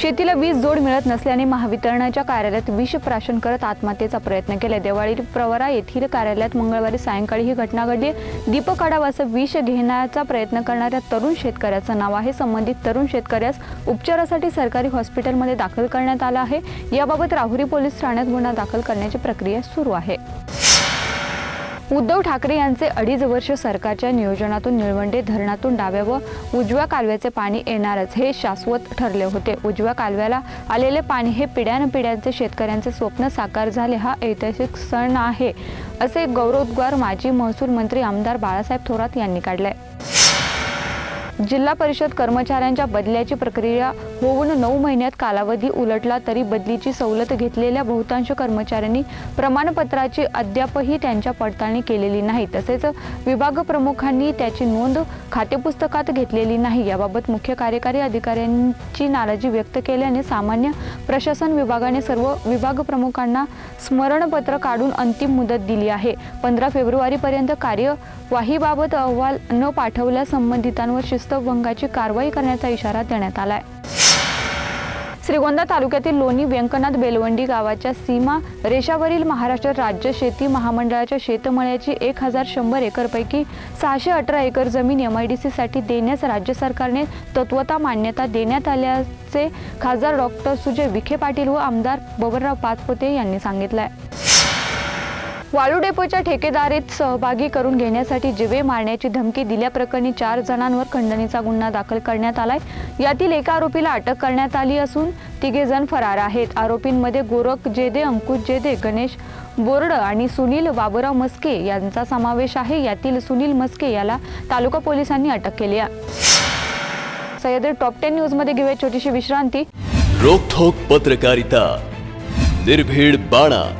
शेतीला वीज जोड मिळत नसल्याने महावितरणाच्या कार्यालयात विष प्राशन करत आत्महत्येचा प्रयत्न केला. देवाळी प्रवरा येथील कार्यालयात मंगळवारी सायंकाळी ही घटना घडली. दीपक आडावाचं विष घेण्याचा प्रयत्न करणाऱ्या तरुण शेतकऱ्याचं नाव आहे. संबंधित तरुण शेतकऱ्यास उपचारासाठी सरकारी हॉस्पिटलमध्ये दाखल करण्यात आला आहे. याबाबत राहुरी पोलीस ठाण्यात गुन्हा दाखल करण्याची प्रक्रिया सुरू आहे. उद्धव ठाकरे यांचे अडीच वर्ष सरकारच्या नियोजनातून निळवंडे धरणातून डाव्या व उजव्या कालव्याचे पाणी येणारच हे शाश्वत ठरले होते. उजव्या कालव्याला आलेले पाणी हे पिढ्यानपिढ्यांचे शेतकऱ्यांचे स्वप्न साकार झाले. हा ऐतिहासिक सण आहे असे गौरवोद्गार माजी महसूल मंत्री आमदार बाळासाहेब थोरात यांनी काढलाय. जिल्हा परिषद कर्मचाऱ्यांच्या बदल्याची प्रक्रिया होऊन नऊ महिन्यात कालावधी उलटला तरी बदलीची सवलत घेतलेल्या बहुतांश कर्मचाऱ्यांनी प्रमाणपत्राची अद्यापही त्यांच्या पडताळणी केलेली नाही. तसेच विभाग प्रमुखांनी त्याची नोंद खातेपुस्तकात घेतलेली नाही. याबाबत मुख्य कार्यकारी अधिकाऱ्यांची नाराजी व्यक्त केल्याने सामान्य प्रशासन विभागाने सर्व विभाग प्रमुखांना स्मरणपत्र काढून अंतिम मुदत दिली आहे. पंधरा फेब्रुवारीपर्यंत कार्यवाहीबाबत अहवाल न पाठवल्यास संबंधितांवर शिस्तभंगाची कारवाई करण्याचा इशारा देण्यात आलाय. श्रीगोंदा तालुक्यातील लोणी व्यंकनाथ बेलवंडी गावाच्या सीमा रेषावरील महाराष्ट्र राज्य शेती महामंडळाच्या शेतमळ्याची एक हजार शंभर एकरपैकी सहाशे अठरा एकर जमीन एम आय डी सीसाठी देण्यास राज्य सरकारने तत्वता मान्यता देण्यात आल्याचे खासदार डॉक्टर सुजय विखे पाटील व आमदार बबनराव पाचपोते यांनी सांगितलं आहे वाळू डेपोच्या ठेकेदारीत सहभागी करून घेण्यासाठी जिवे मारण्याची धमकी दिल्याप्रकरणी चार जणांवर खंडणीचा गुन्हा दाखल करण्यात आलाय. यातील एका आरोपीला अटक करण्यात आली असून तिघे जण फरार आहेत. आरोपींमध्ये गोरख जेदे अंकुश जेदे गणेश बोर्ड आणि सुनील बाबुराव मस्के यांचा समावेश आहे. यातील सुनील मस्के याला तालुका पोलिसांनी अटक केली आहे. सह्याद्री टॉप टेन न्यूजमध्ये घेऊया छोटीशी विश्रांती. रोखोक पत्रकारिता निर्भीड बाणा.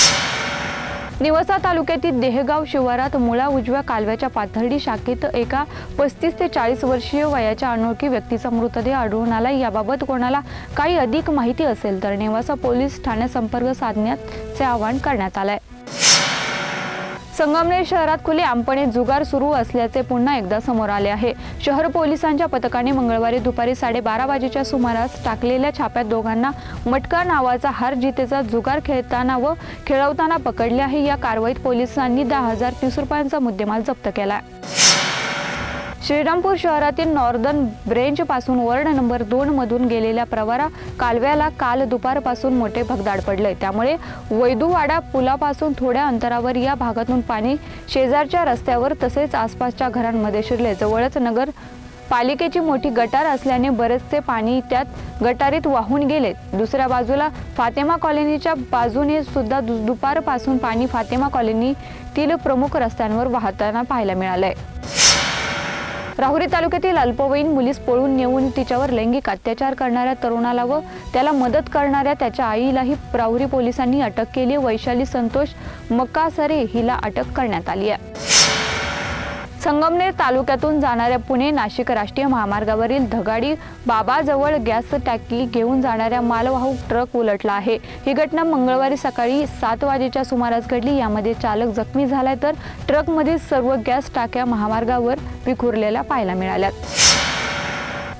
निवसा तालुक्यातील देहगाव शिवारात मुळा उजव्या कालव्याच्या पाथर्डी शाखेत एका पस्तीस ते चाळीस वर्षीय वयाच्या अनोळखी व्यक्तीचा मृतदेह आढळून आला याबाबत कोणाला काही अधिक माहिती असेल तर नेवासा पोलीस ठाण्यात संपर्क साधण्याचे आवाहन करण्यात आलं आहे संगमनेर शहरात खुले आमपणे जुगार सुरू असल्याचे पुन्हा एकदा समोर आले आहे. शहर पोलिसांच्या पथकाने मंगळवारी दुपारी साडेबारा वाजेच्या सुमारास टाकलेल्या छाप्यात दोघांना मटका नावाचा हार जितेचा जुगार खेळताना व खेळवताना पकडले आहे. या कारवाईत पोलिसांनी दहा हजार तीस रुपयांचा मुद्देमाल जप्त केला श्रीरामपूर शहरातील नॉर्दर्न ब्रेंच पासून वर्ड नंबर दोन मधून गेलेल्या प्रवारा कालव्याला काल दुपारपासून मोठे भगदाड पडले. त्यामुळे वैदूवाडा पुलापासून थोड्या अंतरावर या भागातून पाणी शेजारच्या रस्त्यावर तसेच आसपासच्या घरांमध्ये शिरले. जवळच नगर पालिकेची मोठी गटार असल्याने बरेचसे पाणी त्यात गटारीत वाहून गेले. दुसऱ्या बाजूला फातेमा कॉलनीच्या बाजूने सुद्धा दु- दुपारपासून पाणी फातेमा कॉलनीतील प्रमुख रस्त्यांवर वाहताना पाहायला मिळालंय. राहुरी तालुक्यातील अल्पवयीन मुलीस पळून नेऊन तिच्यावर लैंगिक अत्याचार करणाऱ्या तरुणाला व त्याला मदत करणाऱ्या त्याच्या आईलाही राहुरी पोलिसांनी अटक केली. वैशाली संतोष मक्कासरे हिला अटक करण्यात आली आहे. संगमनेर तालुक्यातून जाणाऱ्या पुणे नाशिक राष्ट्रीय महामार्गावरील धगाडी बाबाजवळ गॅस टाकी घेऊन जाणाऱ्या मालवाहू ट्रक उलटला आहे. ही घटना मंगळवारी सकाळी सात वाजेच्या सुमारास घडली. यामध्ये चालक जखमी झालाय तर ट्रकमधील सर्व गॅस टाक्या महामार्गावर विखुरलेल्या पाहायला मिळाल्यात.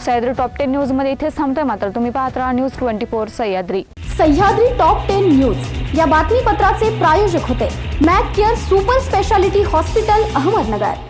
सह्याद्री टॉप टेन न्यूजमध्ये इथेच थांबतोय. मात्र तुम्ही पाहत राहा news twenty four Sahyadri. Sahyadri top ten news. या बातमीपत्राचे प्रायोजक होते Mac care super speciality hospital Ahmednagar.